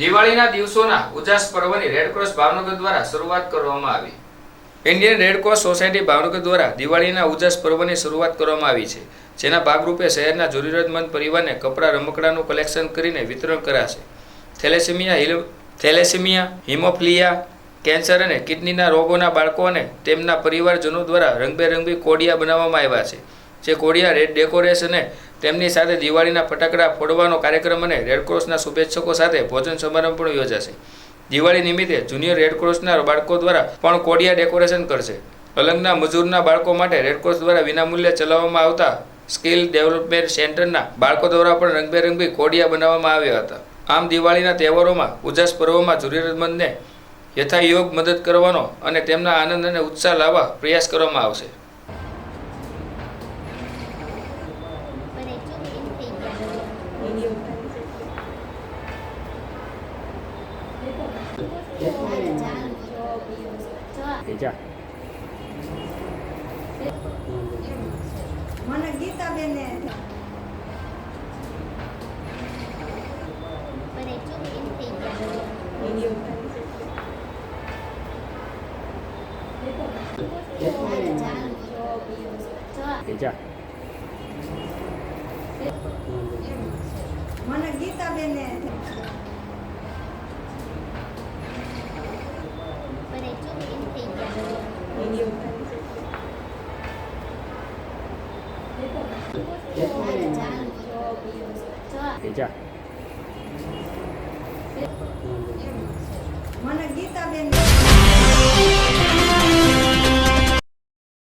દિવાળીના દિવસોના ઉજાસ પર્વની રેડક્રોસ ભાવનગર દ્વારા શરૂઆત કરવામાં આવી. ઇન્ડિયન રેડક્રોસ સોસાયટી ભાવનગર દ્વારા દિવાળીના ઉજાસ પર્વની શરૂઆત કરવામાં આવી છે, જેના ભાગરૂપે શહેરના જરૂરિયાતમંદ પરિવારને કપડાં, રમકડાનું કલેક્શન કરીને વિતરણ કરાશે. થેલેસેમિયા થેલેસેમિયા, હિમોફ્લિયા, કેન્સર અને કિડનીના રોગોના બાળકો અને તેમના પરિવારજનો દ્વારા રંગબેરંગી કોડિયા બનાવવામાં આવ્યા છે, જે કોડિયા રેડ ડેકોરેશન અને તેમની સાથે દિવાળીના ફટાકડા ફોડવાનો કાર્યક્રમ અને રેડક્રોસના શુભેચ્છકો સાથે ભોજન સમારંભ પણ યોજાશે. દિવાળી નિમિત્તે જુનિયર રેડક્રોસના બાળકો દ્વારા પણ કોડિયા ડેકોરેશન કરશે. અલંગના મજૂરના બાળકો માટે રેડક્રોસ દ્વારા વિનામૂલ્યે ચલાવવામાં આવતા સ્કિલ ડેવલપમેન્ટ સેન્ટરના બાળકો દ્વારા પણ રંગબેરંગી કોડિયા બનાવવામાં આવ્યા હતા. આમ દિવાળીના તહેવારોમાં ઉજાસ પર્વમાં જરૂરિયાતમંદને યથાયોગ મદદ કરવાનો અને તેમના આનંદ અને ઉત્સાહ લાવવા પ્રયાસ કરવામાં આવશે. જો. જા મને હાલે ચાલુ જો. મને ગીતાબેને પણ મને ગીતાબેને